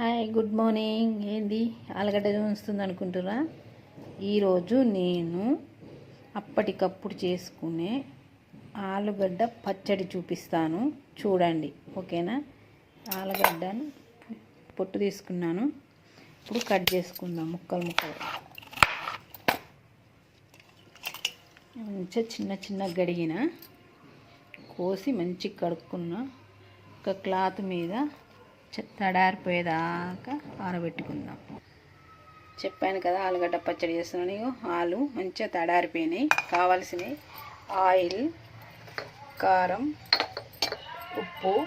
Hi good morning. ఏంది? ఆలుగడ్డ చూస్తుంది అనుకుంటురా? ఈరోజు నేను అప్పటికప్పుడు చేసుకునే ఆలుగడ్డ పచ్చడి చూపిస్తాను. చూడండి ఓకేనా? ఆలుగడ్డను పొట్టు తీసుకున్నాను. ఇప్పుడు కట్ చేసుకుందాం ముక్కలు ముక్కలు మంచిగా చిన్న చిన్న గడిగిన కోసి మంచిగా కడుక్కున్న ఒక క్లాత్ మీద తడారిపోయేదాకా ఆరబెట్టుకుందాం. చెప్పాను కదా ఆలుగడ్డ పచ్చడి చేస్తున్నాను ఆలు మంచిగా తడారిపోయినాయి. కావాల్సినవి ఆయిల్ కారం ఉప్పు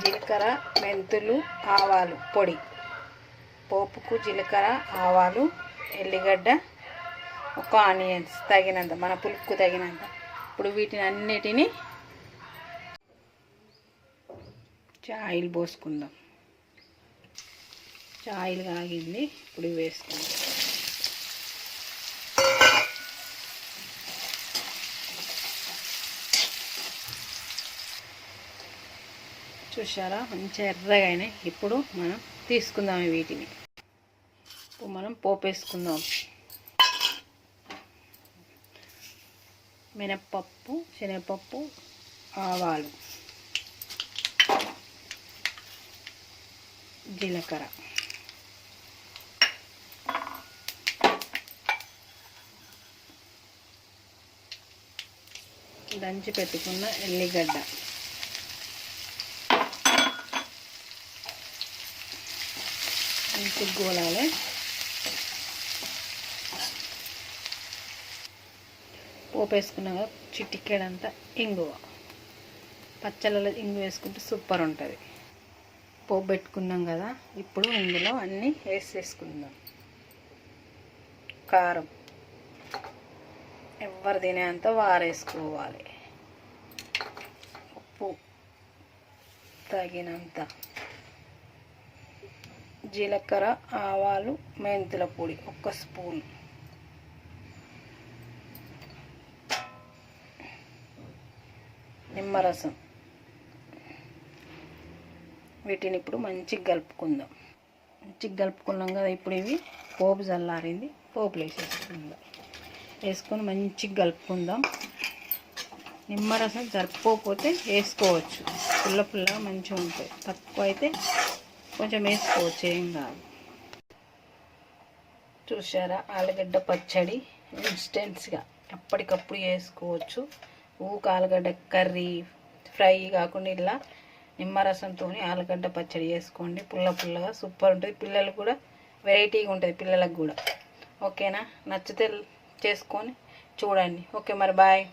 జీలకర్ర మెంతులు ఆవాలు పొడి. పోపుకు జీలకర్ర ఆవాలు ఎల్లిగడ్డ ఒక ఆనియన్స్ తగినంత మన పులుపుకు తగినంత. ఇప్పుడు వీటిని అన్నిటినీ ఆయిల్ పోసుకుందాం. ఆయిల్ కాగింది ఇప్పుడు వేసుకుందాం. చూసారా మంచిగా ఎర్రగా అయినాయి. ఇప్పుడు మనం తీసుకుందాం వీటిని. ఇప్పుడు మనం పోపు వేసుకుందాం మినప్పప్పు శనగపప్పు ఆవాలు. జీలకర్ర. దంచి పెట్టుకున్న ఎల్లిగడ్డ. మంచి గోలాలి. పోపు వేసుకున్నాక చిటికెడంతా ఇంగువ. పచ్చళ్ళలో ఇంగు వేసుకుంటే సూపర్ ఉంటుంది. పోపు పెట్టుకున్నాం కదా ఇప్పుడు ఇందులో అన్నీ వేసేసుకుందాం. కారం. ఎవరు తినేంత వారేసుకోవాలి. ఉప్పు తగినంత. జీలకర్ర ఆవాలు మెంతుల పొడి ఒక్క స్పూన్. నిమ్మరసం. వీటిని ఇప్పుడు మంచిగా కలుపుకుందాం. మంచిగా కలుపుకున్నాం కదా ఇప్పుడు ఇవి. పోపు చల్లారింది. పోపులు వేసేసుకుందాం. వేసుకొని మంచిగా కలుపుకుందాం. నిమ్మరసం జరుపుకోకపోతే వేసుకోవచ్చు. పుల్ల పుల్లగా మంచిగా ఉంటాయి. తక్కువ అయితే కొంచెం వేసుకోవచ్చు. ఏం కాదు. చూసారా ఆలుగడ్డ పచ్చడి ఇన్స్టెంట్స్గా ఎప్పటికప్పుడు వేసుకోవచ్చు. ఊక ఆలుగడ్డ కర్రీ ఫ్రై కాకుండా ఇలా నిమ్మరసంతో ఆలుగడ్డ పచ్చడి చేసుకోండి. పుల్ల పుల్లగా సూపర్ ఉంటుంది. పిల్లలు కూడా వెరైటీగా ఉంటుంది పిల్లలకు కూడా. ఓకేనా? నచ్చితే చేసుకొని చూడండి. ఓకే మరి బాయ్.